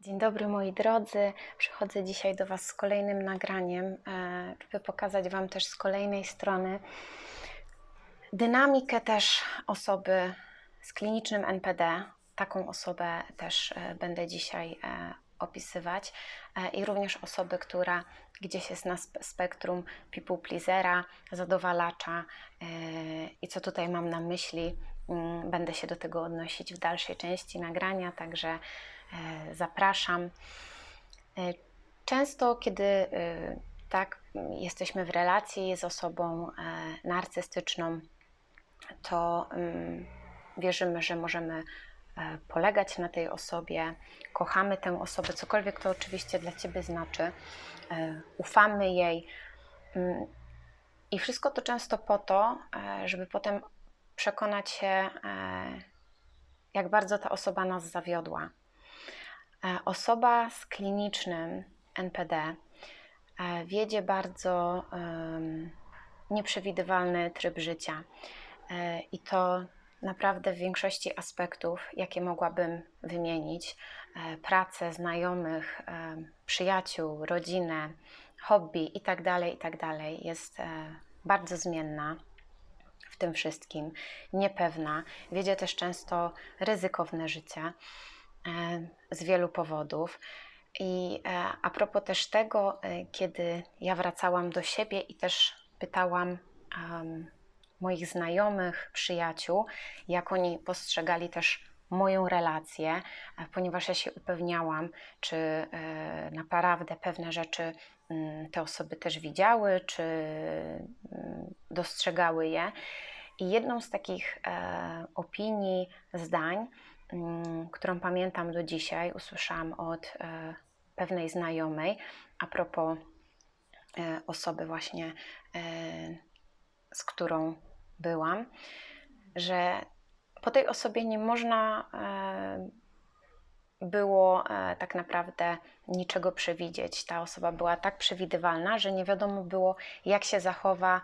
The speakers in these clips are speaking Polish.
Dzień dobry moi drodzy. Przychodzę dzisiaj do Was z kolejnym nagraniem, e, żeby pokazać Wam też z kolejnej strony dynamikę też osoby z klinicznym NPD. Taką osobę też e, będę dzisiaj e, opisywać i również osoby, która gdzieś jest na spektrum people pleasera, zadowalacza i co tutaj mam na myśli, mm, będę się do tego odnosić w dalszej części nagrania, także zapraszam. E, często, kiedy e, tak jesteśmy w relacji z osobą narcystyczną, to mm, wierzymy, że możemy polegać na tej osobie, kochamy tę osobę, cokolwiek to oczywiście dla Ciebie znaczy, ufamy jej. Mm, I wszystko to często po to, żeby potem przekonać się, jak bardzo ta osoba nas zawiodła. E, osoba z klinicznym NPD e, wiedzie bardzo nieprzewidywalny tryb życia e, i to naprawdę w większości aspektów, jakie mogłabym wymienić pracę, znajomych, przyjaciół, rodzinę, hobby itd., tak itd., tak jest bardzo zmienna w tym wszystkim, niepewna, wiedzie też często ryzykowne życie. E, z wielu powodów. I e, a propos też tego, e, kiedy ja wracałam do siebie i też pytałam um, moich znajomych, przyjaciół, jak oni postrzegali też moją relację, ponieważ ja się upewniałam, czy naprawdę pewne rzeczy mm, te osoby też widziały, czy mm, dostrzegały je. I jedną z takich opinii, zdań, którą pamiętam do dzisiaj, usłyszałam od e, pewnej znajomej a propos e, osoby właśnie, e, z którą byłam, że po tej osobie nie można było tak naprawdę niczego przewidzieć. Ta osoba była tak przewidywalna, że nie wiadomo było, jak się zachowa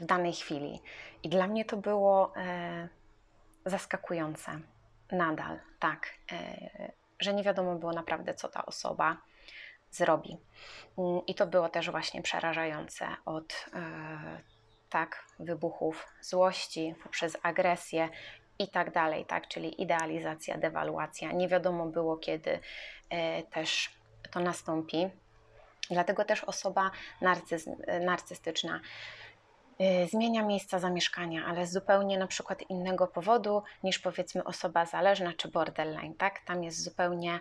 w danej chwili. I dla mnie to było zaskakujące nadal, tak, e, że nie wiadomo było naprawdę, co ta osoba zrobi. Mm, I to było też właśnie przerażające od e, tak wybuchów złości poprzez agresję i tak dalej, tak, czyli idealizacja, dewaluacja. Nie wiadomo było, kiedy e, też to nastąpi. Dlatego też osoba narcyz, narcystyczna zmienia miejsca zamieszkania, ale z zupełnie na przykład innego powodu niż powiedzmy osoba zależna czy borderline, tak? Tam jest zupełnie e,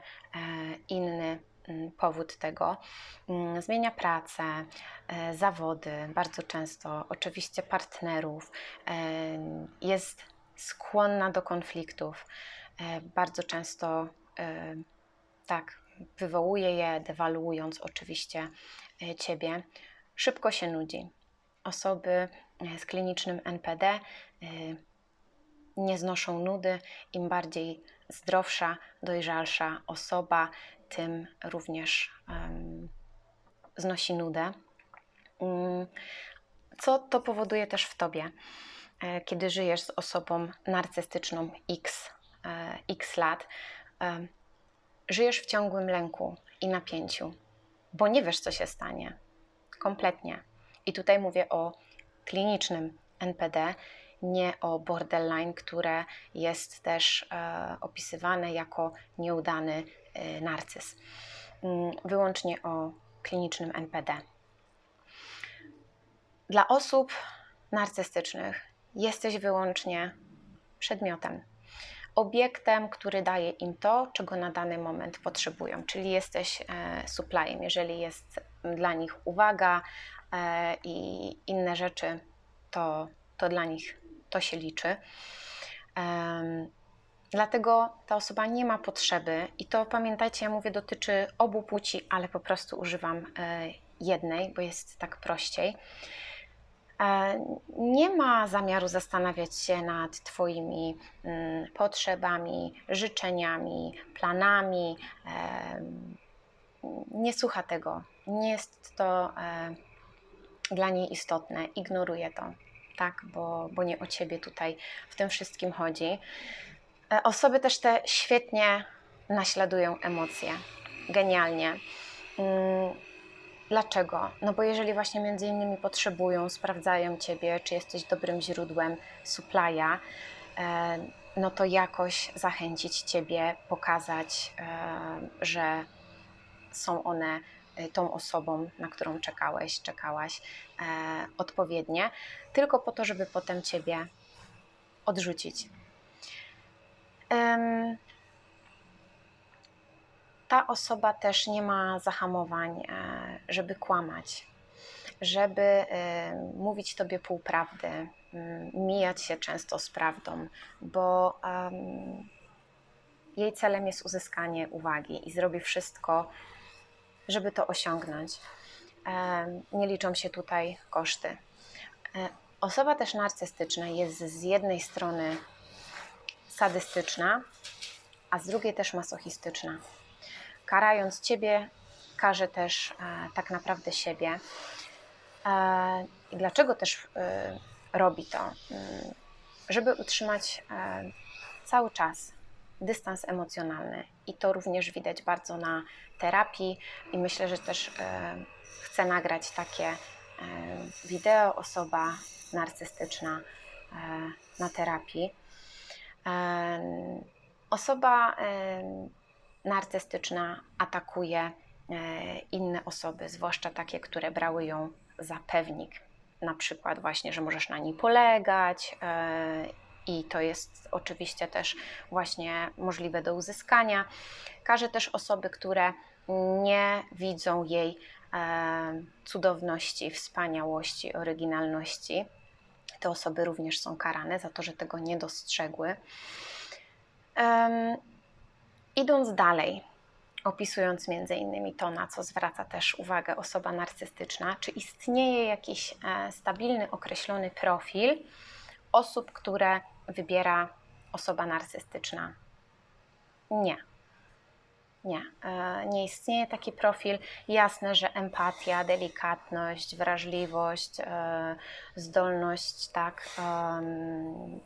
inny mm, powód tego. Mm, zmienia pracę, e, zawody, bardzo często, oczywiście partnerów, e, jest skłonna do konfliktów, bardzo często tak, wywołuje je, dewaluując oczywiście ciebie, szybko się nudzi osoby e, z klinicznym NPD e, nie znoszą nudy. Im bardziej zdrowsza, dojrzalsza osoba, tym również znosi nudę. Um, co to powoduje też w tobie, e, kiedy żyjesz z osobą narcystyczną X, X lat? Żyjesz w ciągłym lęku i napięciu, bo nie wiesz, co się stanie. Kompletnie. I tutaj mówię o klinicznym NPD, nie o borderline, które jest też e, opisywane jako nieudany e, narcyz. Mm, wyłącznie o klinicznym NPD. Dla osób narcystycznych jesteś wyłącznie przedmiotem, obiektem, który daje im to, czego na dany moment potrzebują, czyli jesteś e, supplyem. Jeżeli jest dla nich uwaga, i inne rzeczy, to, to dla nich to się liczy. Dlatego ta osoba nie ma potrzeby, i to pamiętajcie, ja mówię, dotyczy obu płci, ale po prostu używam e, jednej, bo jest tak prościej. E, nie ma zamiaru zastanawiać się nad Twoimi mm, potrzebami, życzeniami, planami. Nie słucha tego. Nie jest to dla niej istotne, ignoruje to, tak, bo, bo nie o ciebie tutaj w tym wszystkim chodzi. E, osoby też te świetnie naśladują emocje. genialnie. Mm, dlaczego? No bo jeżeli właśnie między innymi potrzebują, sprawdzają Ciebie, czy jesteś dobrym źródłem supplya, e, no to jakoś zachęcić Ciebie, pokazać, e, że są one tą osobą, na którą czekałeś, czekałaś odpowiednie, tylko po to, żeby potem Ciebie odrzucić. Ta osoba też nie ma zahamowań, e, żeby kłamać, żeby e, mówić tobie półprawdy, mm, mijać się często z prawdą, bo jej celem jest uzyskanie uwagi i zrobi wszystko, żeby to osiągnąć. Nie liczą się tutaj koszty. E, osoba też narcystyczna jest z jednej strony sadystyczna, a z drugiej też masochistyczna. Karając ciebie, karze też e, tak naprawdę siebie. E, I dlaczego też robi to? Mm, żeby utrzymać cały czas dystans emocjonalny. I to również widać bardzo na terapii, i myślę, że też e, chcę nagrać takie e, wideo osoba narcystyczna na terapii Osoba narcystyczna atakuje e, inne osoby, zwłaszcza takie, które brały ją za pewnik. Na przykład właśnie, że możesz na niej polegać e, i to jest oczywiście też właśnie możliwe do uzyskania. Każe też osoby, które nie widzą jej e, cudowności, wspaniałości, oryginalności, te osoby również są karane za to, że tego nie dostrzegły. Um, idąc dalej, opisując między innymi to, na co zwraca też uwagę osoba narcystyczna, czy istnieje jakiś e, stabilny, określony profil osób, które wybiera osoba narcystyczna? Nie. Nie, e, nie istnieje taki profil. Jasne, że empatia, delikatność, wrażliwość, e, zdolność tak,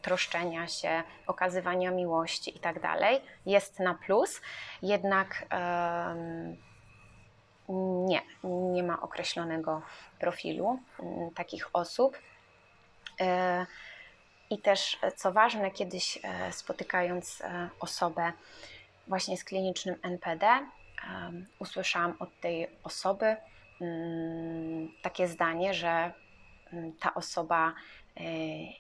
troszczenia się, okazywania miłości i tak dalej jest na plus, jednak nie, nie ma określonego profilu takich osób. E, I też, co ważne, kiedyś spotykając osobę, właśnie z klinicznym NPD usłyszałam od tej osoby um, takie zdanie, że um, ta osoba e,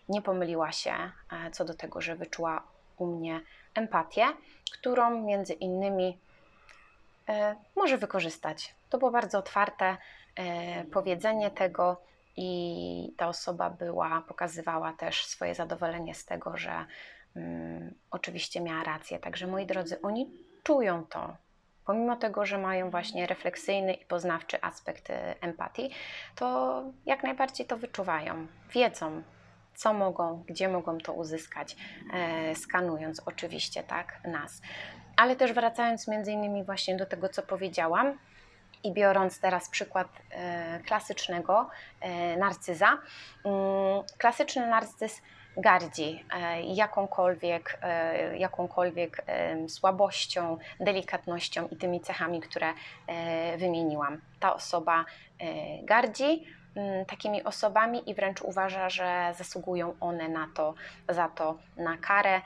nie pomyliła się e, co do tego, że wyczuła u mnie empatię, którą między innymi e, może wykorzystać. To było bardzo otwarte powiedzenie tego, i ta osoba była, pokazywała też swoje zadowolenie z tego, że um, oczywiście miała rację. Także moi drodzy, oni czują to. Pomimo tego, że mają właśnie refleksyjny i poznawczy aspekt e, empatii, to jak najbardziej to wyczuwają, wiedzą, co mogą, gdzie mogą to uzyskać, e, skanując oczywiście tak nas. Ale też wracając między innymi właśnie do tego, co powiedziałam, i biorąc teraz przykład e, klasycznego e, narcyza, mm, klasyczny narcyz gardzi e, jakąkolwiek, jakąkolwiek słabością, delikatnością i tymi cechami, które wymieniłam. Ta osoba gardzi mm, takimi osobami i wręcz uważa, że zasługują one na to, za to na karę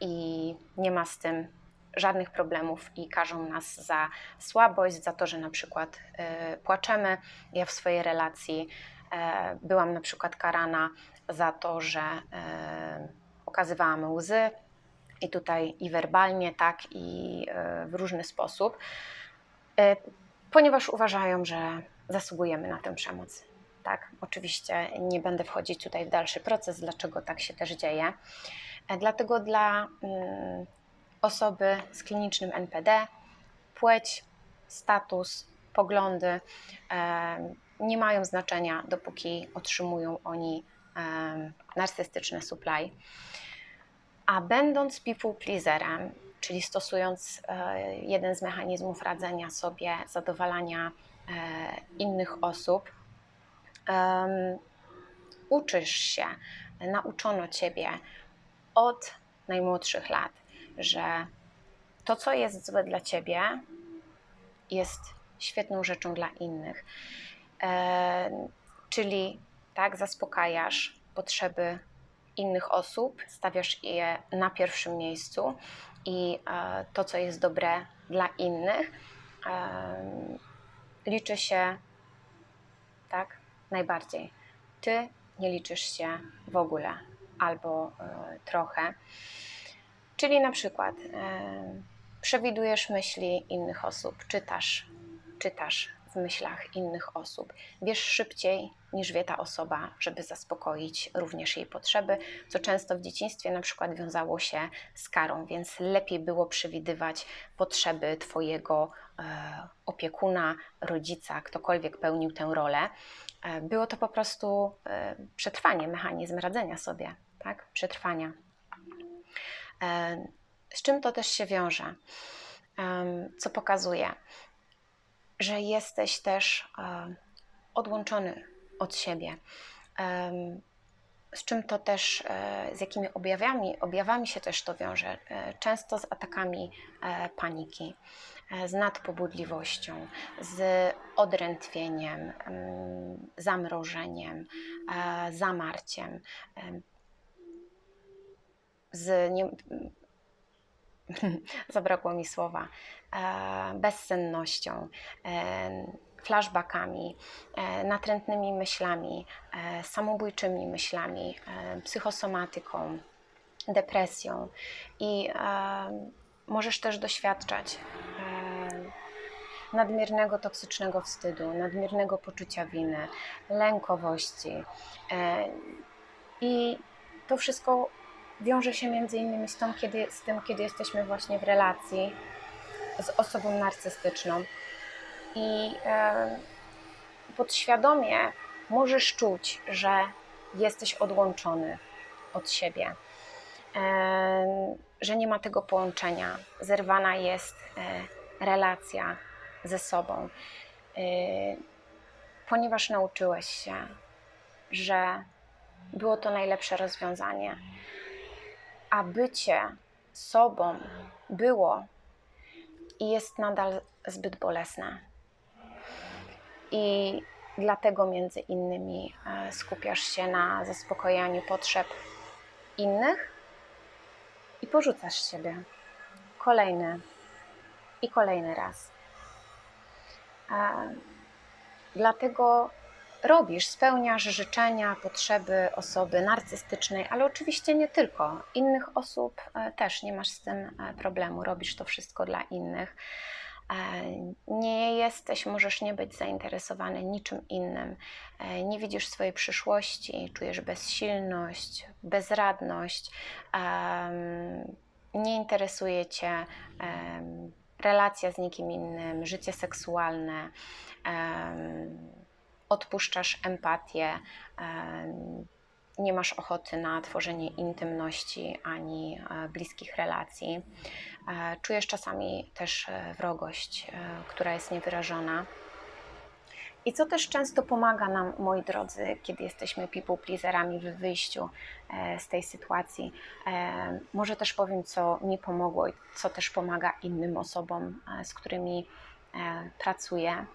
i nie ma z tym żadnych problemów i każą nas za słabość, za to, że na przykład płaczemy. Ja w swojej relacji byłam na przykład karana za to, że e, okazywałam łzy i tutaj i werbalnie, tak, i e, w różny sposób, e, ponieważ uważają, że zasługujemy na tę przemoc. Tak, oczywiście nie będę wchodzić tutaj w dalszy proces, dlaczego tak się też dzieje. Dlatego dla mm, osoby z klinicznym NPD płeć, status, poglądy nie mają znaczenia, dopóki otrzymują oni narcystyczny supply. A będąc people pleaserem, czyli stosując e, jeden z mechanizmów radzenia sobie, zadowalania e, innych osób, uczysz się, nauczono ciebie od najmłodszych lat, że to, co jest złe dla ciebie, jest świetną rzeczą dla innych. E, czyli tak, zaspokajasz potrzeby innych osób, stawiasz je na pierwszym miejscu i e, to, co jest dobre dla innych, e, liczy się tak najbardziej. Ty nie liczysz się w ogóle albo e, trochę. Czyli na przykład przewidujesz myśli innych osób, czytasz, czytasz w myślach innych osób. Wiesz szybciej niż wie ta osoba, żeby zaspokoić również jej potrzeby, co często w dzieciństwie na przykład wiązało się z karą, więc lepiej było przewidywać potrzeby Twojego e, opiekuna, rodzica, ktokolwiek pełnił tę rolę. E, było to po prostu e, przetrwanie, mechanizm radzenia sobie, tak? Przetrwania. Z czym to też się wiąże? Co pokazuje? że jesteś też e, odłączony od siebie. Z czym to też, e, z jakimi objawami, objawami się też to wiąże? E, często z atakami paniki, z nadpobudliwością, z odrętwieniem, zamrożeniem, zamarciem, z nie, zabrakło mi słowa, e, bezsennością, e, flashbackami, e, natrętnymi myślami, samobójczymi myślami, psychosomatyką, depresją i możesz też doświadczać nadmiernego toksycznego wstydu, nadmiernego poczucia winy, lękowości. I to wszystko wiąże się między innymi z, tą, kiedy, z tym, kiedy jesteśmy właśnie w relacji z osobą narcystyczną. I e, podświadomie możesz czuć, że jesteś odłączony od siebie, e, że nie ma tego połączenia, zerwana jest e, relacja ze sobą, e, ponieważ nauczyłeś się, że było to najlepsze rozwiązanie a bycie sobą było i jest nadal zbyt bolesne. I dlatego między innymi e, skupiasz się na zaspokojaniu potrzeb innych i porzucasz siebie kolejny i kolejny raz. E, dlatego robisz, spełniasz życzenia, potrzeby osoby narcystycznej, ale oczywiście nie tylko. Innych osób e, też nie masz z tym e, problemu, robisz to wszystko dla innych. E, nie jesteś, możesz nie być zainteresowany niczym innym. Nie widzisz swojej przyszłości, czujesz bezsilność, bezradność. Nie interesuje cię relacja z nikim innym, życie seksualne odpuszczasz empatię, nie masz ochoty na tworzenie intymności ani e, bliskich relacji. E, czujesz czasami też e, wrogość, która jest niewyrażona. I co też często pomaga nam, moi drodzy, kiedy jesteśmy people pleaserami w wyjściu z tej sytuacji. Może też powiem, co mi pomogło i co też pomaga innym osobom, z którymi pracuję.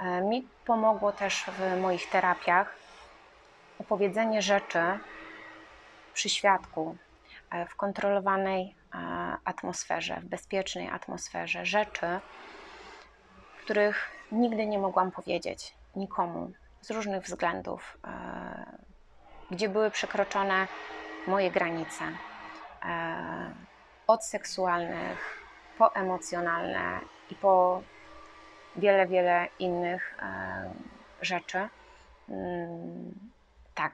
E, mi pomogło też w moich terapiach opowiedzenie rzeczy przy świadku, e, w kontrolowanej e, atmosferze, w bezpiecznej atmosferze, rzeczy, których nigdy nie mogłam powiedzieć nikomu z różnych względów, gdzie były przekroczone moje granice od seksualnych po emocjonalne i po wiele, wiele innych e, rzeczy. Mm, tak,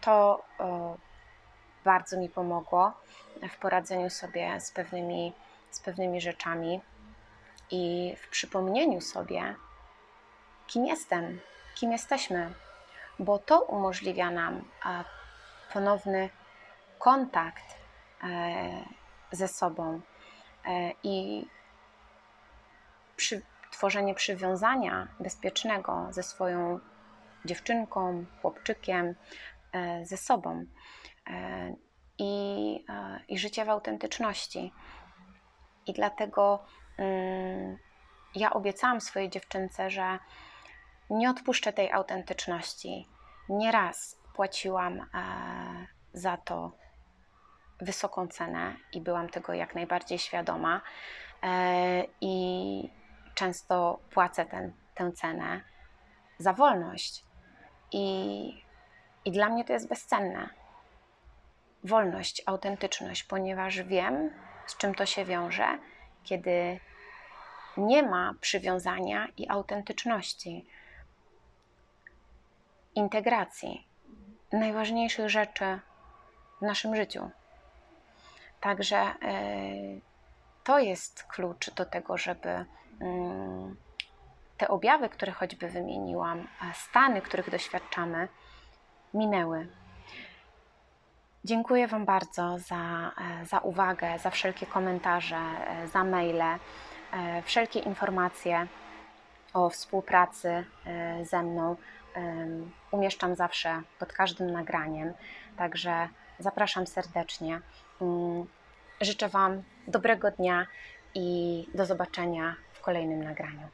to e, bardzo mi pomogło w poradzeniu sobie z pewnymi, z pewnymi rzeczami i w przypomnieniu sobie, kim jestem, kim jesteśmy, bo to umożliwia nam e, ponowny kontakt ze sobą i przy, tworzenie przywiązania bezpiecznego ze swoją dziewczynką, chłopczykiem, e, ze sobą e, i, e, i życie w autentyczności. I dlatego mm, ja obiecałam swojej dziewczynce, że nie odpuszczę tej autentyczności. Nieraz płaciłam za to wysoką cenę i byłam tego jak najbardziej świadoma. I często płacę ten, tę cenę za wolność. I, I dla mnie to jest bezcenne. Wolność, autentyczność, ponieważ wiem, z czym to się wiąże, kiedy nie ma przywiązania i autentyczności, integracji najważniejszych rzeczy w naszym życiu. Także e, to jest klucz do tego, żeby mm, te objawy, które choćby wymieniłam, stany, których doświadczamy, minęły. Dziękuję Wam bardzo za, e, za uwagę, za wszelkie komentarze, e, za maile, wszelkie informacje o współpracy ze mną. Umieszczam zawsze pod każdym nagraniem, także zapraszam serdecznie. Mm, życzę Wam dobrego dnia i do zobaczenia w kolejnym nagraniu.